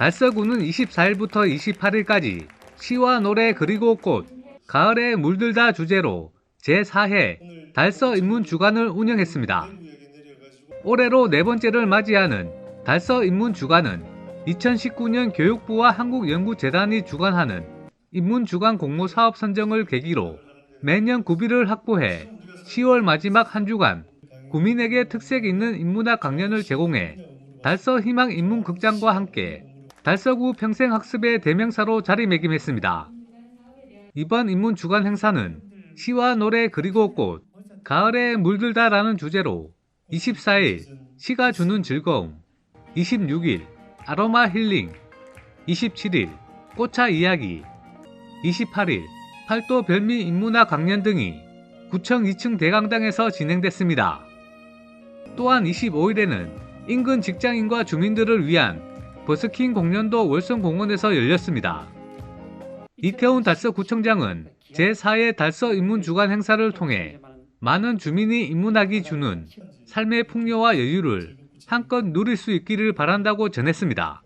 달서구는 24일부터 28일까지 시와 노래 그리고 꽃, 가을에 물들다 주제로 제4회 달서 인문 주간을 운영했습니다. 올해로 네 번째를 맞이하는 달서 인문 주간은 2019년 교육부와 한국연구재단이 주관하는 인문 주간 공모 사업 선정을 계기로 매년 구비를 확보해 10월 마지막 한 주간 구민에게 특색 있는 인문학 강연을 제공해 달서 희망 인문극장과 함께 달서구 평생학습의 대명사로 자리매김했습니다. 이번 인문 주간 행사는 시와 노래 그리고 꽃, 가을에 물들다라는 주제로 24일 시가 주는 즐거움, 26일 아로마 힐링, 27일 꽃차 이야기, 28일 팔도 별미 인문학 강연 등이 구청 2층 대강당에서 진행됐습니다. 또한 25일에는 인근 직장인과 주민들을 위한 버스킹 공연도 월성공원에서 열렸습니다. 이태원 달서 구청장은 제4회 달서 인문 주간 행사를 통해 많은 주민이 입문하기 주는 삶의 풍요와 여유를 한껏 누릴 수 있기를 바란다고 전했습니다.